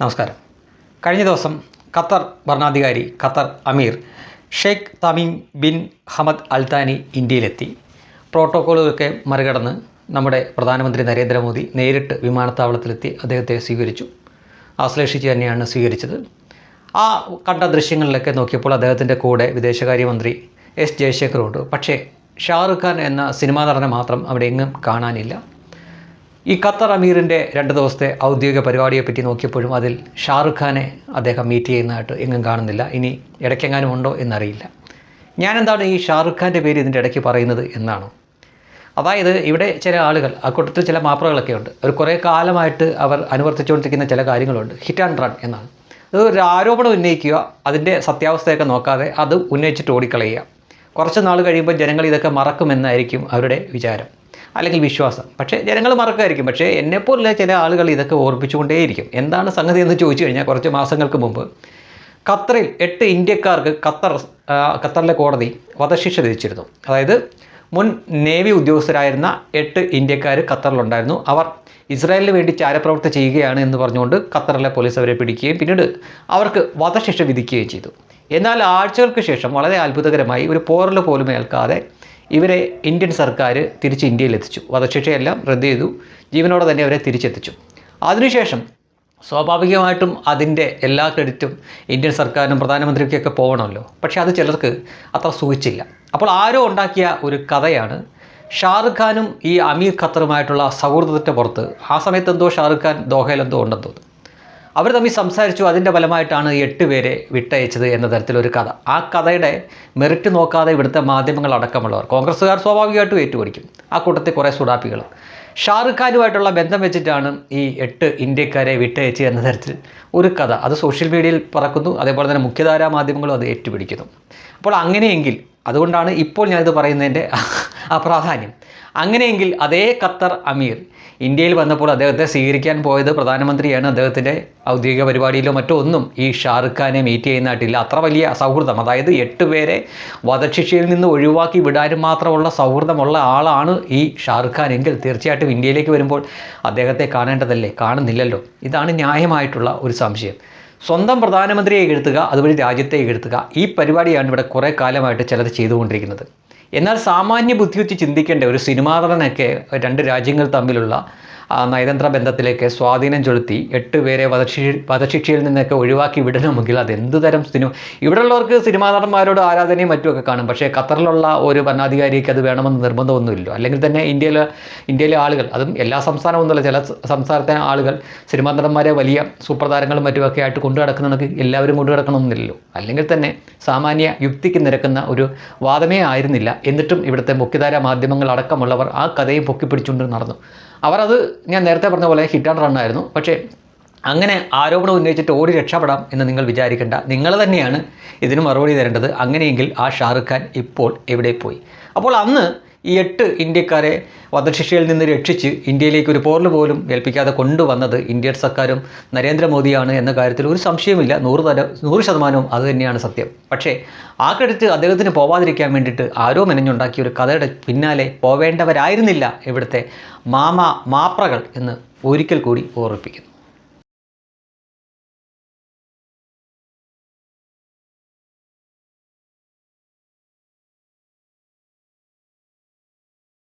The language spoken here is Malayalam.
നമസ്കാരം. കഴിഞ്ഞ ദിവസം ഖത്തർ ഭരണാധികാരി ഖത്തർ അമീർ Sheikh Tamim bin Hamad Al Thani ഇന്ത്യയിലെത്തി. പ്രോട്ടോക്കോളുകളൊക്കെ മറികടന്ന് നമ്മുടെ പ്രധാനമന്ത്രി നരേന്ദ്രമോദി നേരിട്ട് വിമാനത്താവളത്തിലെത്തി അദ്ദേഹത്തെ സ്വീകരിച്ചു. ആശ്ലേഷിച്ച് തന്നെയാണ് സ്വീകരിച്ചത്. ആ കണ്ട ദൃശ്യങ്ങളിലൊക്കെ നോക്കിയപ്പോൾ അദ്ദേഹത്തിന്റെ കൂടെ വിദേശകാര്യമന്ത്രി എസ് ജയശങ്കറുണ്ട് പക്ഷേ ഷാറുഖ് ഖാൻ എന്ന സിനിമാ നടനെ മാത്രം അവിടെ എങ്ങും കാണാനില്ല. ഈ ഖത്തർ അമീറിന്റെ രണ്ട് ദിവസത്തെ ഔദ്യോഗിക പരിപാടിയെപ്പറ്റി നോക്കിയപ്പോഴും അതിൽ ഷാറുഖ് ഖാനെ അദ്ദേഹം മീറ്റ് ചെയ്യുന്നതായിട്ട് എങ്ങും കാണുന്നില്ല. ഇനി ഇടയ്ക്കെങ്ങാനും ഉണ്ടോ എന്നറിയില്ല. ഞാനെന്താണ് ഈ ഷാറുഖ് ഖാന്റെ പേര് ഇതിന്റെ ഇടയ്ക്ക് പറയുന്നത് എന്നാണ്? അതായത് ഇവിടെ ചില ആളുകൾ ആ കൂട്ടത്തിൽ ചില മാപ്രകളൊക്കെ ഉണ്ട്. ഒരു കുറേ കാലമായിട്ട് അവർ അനുവർത്തിച്ചുകൊണ്ടിരിക്കുന്ന ചില കാര്യങ്ങളുണ്ട്. ഹിറ്റ് ആൻഡ് റൺ എന്നാണ്. അത് ഒരു ആരോപണം ഉന്നയിക്കുക അതിന്റെ സത്യാവസ്ഥയൊക്കെ നോക്കാതെ അത് ഉന്നയിച്ചിട്ട് ഓടിക്കളയുക. കുറച്ച് നാൾ കഴിയുമ്പോൾ ജനങ്ങൾ ഇതൊക്കെ മറക്കുമെന്നായിരിക്കും അവരുടെ വിചാരം. അല്ലെങ്കിൽ വിശ്വാസം. പക്ഷേ ജനങ്ങൾ മറക്കുമായിരിക്കും പക്ഷേ എന്നെപ്പോലുള്ള ചില ആളുകൾ ഇതൊക്കെ ഓർപ്പിച്ചുകൊണ്ടേയിരിക്കും. എന്താണ് സംഗതി എന്ന് ചോദിച്ചു കഴിഞ്ഞാൽ കുറച്ച് മാസങ്ങൾക്ക് മുമ്പ് ഖത്തറിൽ എട്ട് ഇന്ത്യക്കാർക്ക് ഖത്തർ ഖത്തറിലെ കോടതി വധശിക്ഷ വിധിച്ചിരുന്നു. അതായത് മുൻ നേവി ഉദ്യോഗസ്ഥരായിരുന്ന എട്ട് ഇന്ത്യക്കാർ ഖത്തറിലുണ്ടായിരുന്നു. അവർ ഇസ്രായേലിന് വേണ്ടി ചാരപ്രവർത്തി ചെയ്യുകയാണ് എന്ന് പറഞ്ഞുകൊണ്ട് ഖത്തറിലെ പോലീസ് അവരെ പിടിക്കുകയും പിന്നീട് അവർക്ക് വധശിക്ഷ വിധിക്കുകയും ചെയ്തു. എന്നാൽ ആഴ്ചകൾക്ക് ശേഷം വളരെ അത്ഭുതകരമായി ഒരു പോറൽ പോലും ഏൽക്കാതെ ഇവരെ ഇന്ത്യൻ സർക്കാർ തിരിച്ച് ഇന്ത്യയിൽ എത്തിച്ചു വധശിക്ഷയെല്ലാം റദ്ദ് ചെയ്തു. ജീവനോടെ തന്നെ അവരെ തിരിച്ചെത്തിച്ചു. അതിനുശേഷം സ്വാഭാവികമായിട്ടും അതിന്റെ എല്ലാ ക്രെഡിറ്റും ഇന്ത്യൻ സർക്കാരിനും പ്രധാനമന്ത്രിക്കൊക്കെ പോകണമല്ലോ. പക്ഷേ അത് ചിലർക്ക് അത്ര സുഖിച്ചില്ല അപ്പോൾ ആരോ ഉണ്ടാക്കിയ ഒരു കഥയാണ് ഷാറുഖ് ഖാനും ഈ അമീർ ഖത്തറുമായിട്ടുള്ള സൗഹൃദത്തിന്റെ പുറത്ത്. ആ സമയത്ത് എന്തോ ഷാറുഖ് ഖാൻ ദോഹയിലെന്തോ ഉണ്ടെന്ന് തോന്നുന്നു. അവർ തമ്മിൽ സംസാരിച്ചു. അതിന്റെ ഫലമായിട്ടാണ് എട്ട് പേരെ വിട്ടയച്ചത് എന്ന തരത്തിലൊരു കഥ. ആ കഥയുടെ മെറിറ്റ് നോക്കാതെ ഇവിടുത്തെ മാധ്യമങ്ങൾ അടക്കമുള്ളവർ കോൺഗ്രസ്സുകാർ സ്വാഭാവികമായിട്ടും ഏറ്റുപിടിക്കും. ആ കൂട്ടത്തിൽ കുറേ സുഡാപ്പികൾ ഷാറുഖ് ഖാനുമായിട്ടുള്ള ബന്ധം വെച്ചിട്ടാണ് ഈ എട്ട് ഇന്ത്യക്കാരെ വിട്ടയച്ച് എന്ന തരത്തിൽ ഒരു കഥ. അത് സോഷ്യൽ മീഡിയയിൽ പറക്കുന്നു. അതേപോലെ തന്നെ മുഖ്യധാരാ മാധ്യമങ്ങളും അത് ഏറ്റുപിടിക്കുന്നു. അപ്പോൾ അങ്ങനെയെങ്കിൽ അതുകൊണ്ടാണ് ഇപ്പോൾ ഞാനിത് പറയുന്നതിന്റെ ആ പ്രാധാന്യം. അങ്ങനെയെങ്കിൽ അതേ ഖത്തർ അമീർ ഇന്ത്യയിൽ വന്നപ്പോൾ അദ്ദേഹത്തെ സ്വീകരിക്കാൻ പോയത് പ്രധാനമന്ത്രിയാണ്. അദ്ദേഹത്തിന്റെ ഔദ്യോഗിക പരിപാടിയിലോ മറ്റോ ഒന്നും ഈ ഷാറുഖ് ഖാനെ മീറ്റ് ചെയ്യുന്നതായിട്ടില്ല. അത്ര വലിയ സൗഹൃദം. അതായത് എട്ട് പേരെ വധശിക്ഷയിൽ നിന്ന് ഒഴിവാക്കി വിടാനും മാത്രമുള്ള സൗഹൃദമുള്ള ആളാണ് ഈ ഷാറുഖ് ഖാൻ. എങ്കിൽ തീർച്ചയായിട്ടും ഇന്ത്യയിലേക്ക് വരുമ്പോൾ അദ്ദേഹത്തെ കാണേണ്ടതല്ലേ? കാണുന്നില്ലല്ലോ. ഇതാണ് ന്യായമായിട്ടുള്ള ഒരു സംശയം. സ്വന്തം പ്രധാനമന്ത്രിയെ എഴുത്തുക അതുവഴി രാജ്യത്തെ എഴുത്തുക ഈ പരിപാടിയാണ് ഇവിടെ കുറേ കാലമായിട്ട് ചിലത് ചെയ്തുകൊണ്ടിരിക്കുന്നത്. എന്നാൽ സാമാന്യ ബുദ്ധി വെച്ച് ചിന്തിക്കേണ്ട ഒരു സിനിമാ നടനൊക്കെ രണ്ട് രാജ്യങ്ങൾ തമ്മിലുള്ള നയതന്ത്ര ബന്ധത്തിലേക്ക് സ്വാധീനം ചെലുത്തി എട്ട് പേരെ വധശിക്ഷി വധശിക്ഷയിൽ നിന്നൊക്കെ ഒഴിവാക്കി വിടണമെങ്കിൽ അത് എന്ത് തരം സിനിമ? ഇവിടെയുള്ളവർക്ക് സിനിമാ നടന്മാരോട് ആരാധനയും മറ്റുമൊക്കെ കാണും. പക്ഷേ ഖത്തറിലുള്ള ഒരു ഭരണാധികാരിക്ക് അത് വേണമെന്ന് നിർബന്ധമൊന്നുമില്ല. അല്ലെങ്കിൽ തന്നെ ഇന്ത്യയിലെ ഇന്ത്യയിലെ ആളുകൾ അതും എല്ലാ സംസ്ഥാനമൊന്നുമല്ല ചില സംസ്ഥാനത്തെ ആളുകൾ സിനിമാ നടന്മാരെ വലിയ സൂപ്രധാരങ്ങളും മറ്റുമൊക്കെ ആയിട്ട് കൊണ്ടു നടക്കുന്നവർക്ക് എല്ലാവരും കൊണ്ടു നടക്കണമെന്നില്ലല്ലോ. അല്ലെങ്കിൽ തന്നെ സാമാന്യ യുക്തിക്ക് നിരക്കുന്ന ഒരു വാദമേ ആയിരുന്നില്ല. എന്നിട്ടും ഇവിടുത്തെ മുഖ്യധാര മാധ്യമങ്ങൾ അടക്കമുള്ളവർ ആ കഥയെ പൊക്കിപ്പിടിച്ചുകൊണ്ട് നടന്നു. അവർ അത് ഞാൻ നേരത്തെ പറഞ്ഞ പോലെ ഹിറ്റ് ആൻഡ് റണ്ണായിരുന്നു പക്ഷേ അങ്ങനെ ആരോപണം ഉന്നയിച്ചിട്ട് ഓടി രക്ഷപ്പെടാം എന്ന് നിങ്ങൾ വിചാരിക്കേണ്ട. നിങ്ങൾ തന്നെയാണ് ഇതിന് മറുപടി തരേണ്ടത്. അങ്ങനെയെങ്കിൽ ആ ഷാറുഖ് ഖാൻ ഇപ്പോൾ എവിടെ പോയി? അപ്പോൾ അന്ന് ഈ എട്ട് ഇന്ത്യക്കാരെ വധശിക്ഷയിൽ നിന്ന് രക്ഷിച്ച് ഇന്ത്യയിലേക്ക് ഒരു പോർൽ പോലും ഏൽപ്പിക്കാതെ കൊണ്ടുവന്നത് ഇന്ത്യൻ സർക്കാരും നരേന്ദ്രമോദിയാണ് എന്ന കാര്യത്തിൽ ഒരു സംശയമില്ല നൂറ് തര നൂറ് ശതമാനവും അത് തന്നെയാണ് സത്യം. പക്ഷേ ആ ക്രെഡിറ്റ് അദ്ദേഹത്തിന് പോവാതിരിക്കാൻ വേണ്ടിയിട്ട് ആരോ മെനഞ്ഞുണ്ടാക്കിയ ഒരു കഥയുടെ പിന്നാലെ പോവേണ്ടവരായിരുന്നില്ല ഇവിടുത്തെ മാമ മാപ്രകൾ എന്ന് ഒരിക്കൽ കൂടി ഓർമ്മിപ്പിക്കുന്നു.